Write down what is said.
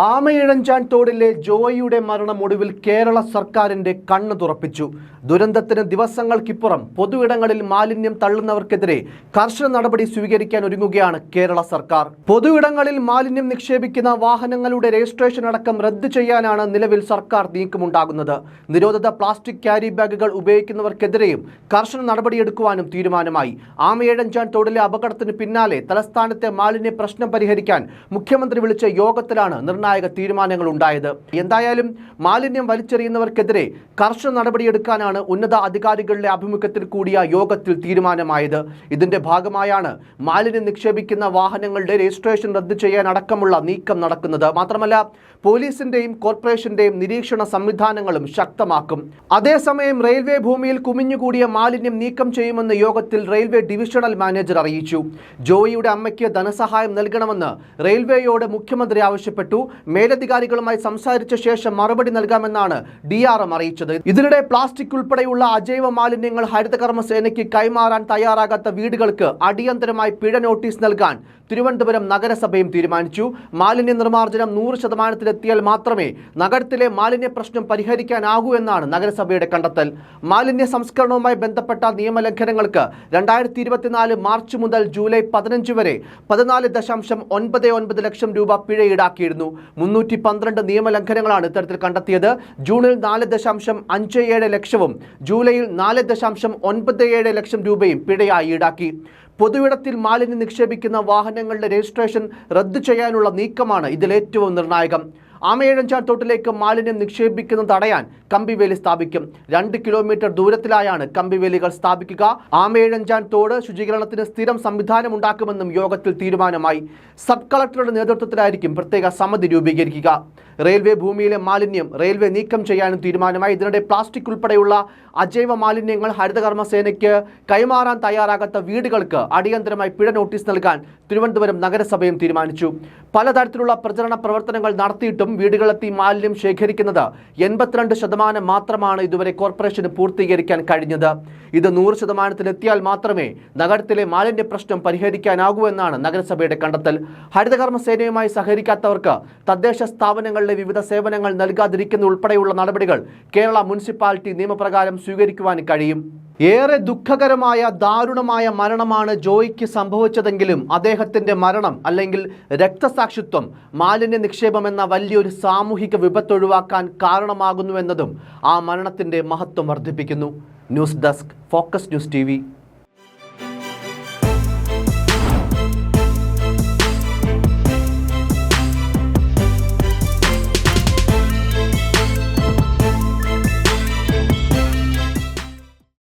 ആമയിഴഞ്ചാൻ തോടിലെ ജോയിയുടെ മരണം ഒടുവിൽ കേരള സർക്കാരിന്റെ കണ്ണു തുറപ്പിച്ചു. ദുരന്തത്തിന് ദിവസങ്ങൾക്കിപ്പുറം പൊതുയിടങ്ങളിൽ മാലിന്യം തള്ളുന്നവർക്കെതിരെ കർശന നടപടി സ്വീകരിക്കാൻ ഒരുങ്ങുകയാണ് കേരള സർക്കാർ. പൊതുയിടങ്ങളിൽ മാലിന്യം നിക്ഷേപിക്കുന്ന വാഹനങ്ങളുടെ രജിസ്ട്രേഷൻ അടക്കം റദ്ദു ചെയ്യാനാണ് നിലവിൽ സർക്കാർ നീക്കമുണ്ടാകുന്നത്. നിരോധിത പ്ലാസ്റ്റിക് ക്യാരി ബാഗുകൾ ഉപയോഗിക്കുന്നവർക്കെതിരെയും കർശന നടപടിയെടുക്കുവാനും തീരുമാനമായി. ആമയിഴഞ്ചാൻ തോടിലെ അപകടത്തിന് പിന്നാലെ തലസ്ഥാനത്തെ മാലിന്യ പ്രശ്നം പരിഹരിക്കാൻ മുഖ്യമന്ത്രി വിളിച്ച യോഗത്തിലാണ് നിർണായക തീരുമാനങ്ങൾ ഉണ്ടായത്. എന്തായാലും മാലിന്യം വലിച്ചെറിയുന്നവർക്കെതിരെ കർശന നടപടിയെടുക്കാനാണ് ഉന്നത അധികാരികളുടെ ആഭിമുഖ്യത്തിൽ കൂടിയ യോഗത്തിൽ തീരുമാനമായത്. ഇതിന്റെ ഭാഗമായാണ് മാലിന്യം നിക്ഷേപിക്കുന്ന വാഹനങ്ങളുടെ രജിസ്ട്രേഷൻ റദ്ദു ചെയ്യാൻ അടക്കമുള്ള നീക്കം നടക്കുന്നത്. മാത്രമല്ല പോലീസിന്റെയും കോർപ്പറേഷന്റെയും നിരീക്ഷണ സംവിധാനങ്ങളും ശക്തമാക്കും. അതേസമയം റെയിൽവേ ഭൂമിയിൽ കുമിഞ്ഞുകൂടിയ മാലിന്യം നീക്കം ചെയ്യുമെന്ന് യോഗത്തിൽ റെയിൽവേ ഡിവിഷണൽ മാനേജർ അറിയിച്ചു. ജോയിയുടെ അമ്മയ്ക്ക് ധനസഹായം നൽകണമെന്ന് റെയിൽവേയോട് മുഖ്യമന്ത്രി ആവശ്യപ്പെട്ടു. മേലധികാരികളുമായി സംസാരിച്ച ശേഷം മറുപടി നൽകാമെന്നാണ് ഡി ആർ എം അറിയിച്ചത്. ഇതിനിടെ പ്ലാസ്റ്റിക് ഉൾപ്പെടെയുള്ള അജൈവ മാലിന്യങ്ങൾ ഹരിതകർമ്മ സേനയ്ക്ക് കൈമാറാൻ തയ്യാറാകാത്ത വീടുകൾക്ക് അടിയന്തരമായി പിഴ നോട്ടീസ് നൽകാൻ തിരുവനന്തപുരം നഗരസഭയും തീരുമാനിച്ചു. മാലിന്യ നിർമ്മാർജനം നൂറ് ശതമാനത്തിലെത്തിയാൽ മാത്രമേ നഗരത്തിലെ മാലിന്യ പ്രശ്നം പരിഹരിക്കാനാകൂ എന്നാണ് നഗരസഭയുടെ കണ്ടെത്തൽ. മാലിന്യ സംസ്കരണവുമായി ബന്ധപ്പെട്ട നിയമലംഘനങ്ങൾക്ക് രണ്ടായിരത്തി ഇരുപത്തിനാല് മാർച്ച് മുതൽ ജൂലൈ പതിനഞ്ച് വരെ പതിനാല് ദശാംശം ഒൻപത് ഒൻപത് ലക്ഷം രൂപ പിഴ ഈടാക്കിയിരുന്നു. മുന്നൂറ്റി പന്ത്രണ്ട് നിയമലംഘനങ്ങളാണ് ഇത്തരത്തിൽ കണ്ടെത്തിയത്. ജൂണിൽ നാല് ദശാംശം അഞ്ച് ഏഴ് ലക്ഷവും ജൂലൈയിൽ നാല് ദശാംശം ഒൻപത് ഏഴ് ലക്ഷം രൂപയും പിഴയായി ഈടാക്കി. പൊതുവിടത്തിൽ മാലിന്യം നിക്ഷേപിക്കുന്ന വാഹനങ്ങളുടെ രജിസ്ട്രേഷൻ റദ്ദു ചെയ്യാനുള്ള നീക്കമാണ് ഇതിലേറ്റവും നിർണായകം. ആമയിഴഞ്ചാൻ തോട്ടിലേക്ക് മാലിന്യം നിക്ഷേപിക്കുന്നത് തടയാൻ കമ്പിവേലി സ്ഥാപിക്കും. രണ്ട് കിലോമീറ്റർ ദൂരത്തിലായാണ് കമ്പിവേലികൾ സ്ഥാപിക്കുക. ആമയഴഞ്ചാൻ തോട് ശുചീകരണത്തിന് സ്ഥിരം സംവിധാനം ഉണ്ടാക്കുമെന്നും യോഗത്തിൽ തീരുമാനമായി. സബ് കളക്ടറുടെ നേതൃത്വത്തിലായിരിക്കും പ്രത്യേക സമിതി രൂപീകരിക്കുക. റെയിൽവേ ഭൂമിയിലെ മാലിന്യം റെയിൽവേ നീക്കം ചെയ്യാനും തീരുമാനമായി. ഇതിനിടെ പ്ലാസ്റ്റിക് ഉൾപ്പെടെയുള്ള അജൈവ മാലിന്യങ്ങൾ ഹരിതകർമ്മ സേനയ്ക്ക് കൈമാറാൻ തയ്യാറാകാത്ത വീടുകൾക്ക് അടിയന്തരമായി പിഴ നോട്ടീസ് നൽകാൻ തിരുവനന്തപുരം നഗരസഭയും തീരുമാനിച്ചു. പലതരത്തിലുള്ള പ്രചരണ പ്രവർത്തനങ്ങൾ നടത്തിയിട്ടും വീടുകളെത്തി മാലിന്യം ശേഖരിക്കുന്നത് എൺപത്തിരണ്ട് ശതമാനം മാത്രമാണ് ഇതുവരെ കോർപ്പറേഷന് പൂർത്തീകരിക്കാൻ കഴിഞ്ഞത്. ഇത് നൂറ് ശതമാനത്തിലെത്തിയാൽ മാത്രമേ നഗരത്തിലെ മാലിന്യ പ്രശ്നം പരിഹരിക്കാനാകൂ എന്നാണ് നഗരസഭയുടെ കണ്ടെത്തൽ. ഹരിതകർമ്മ സേനയുമായി സഹകരിക്കാത്തവർക്ക് തദ്ദേശ സ്ഥാപനങ്ങളിലെ വിവിധ സേവനങ്ങൾ നൽകാതിരിക്കുന്ന ഉൾപ്പെടെയുള്ള നടപടികൾ കേരള മുനിസിപ്പാലിറ്റി നിയമപ്രകാരം സ്വീകരിക്കുവാൻ കഴിയും. ഏറെ ദുഃഖകരമായ ദാരുണമായ മരണമാണ് ജോയിക്ക് സംഭവിച്ചതെങ്കിലും അദ്ദേഹത്തിന്റെ മരണം അല്ലെങ്കിൽ രക്തസാക്ഷിത്വം മാലിന്യ നിക്ഷേപം എന്ന വലിയൊരു സാമൂഹിക വിപത്തൊഴിവാക്കാൻ കാരണമാകുന്നുവെന്നതും ആ മരണത്തിന്റെ മഹത്വം വർദ്ധിപ്പിക്കുന്നു. News desk focus news T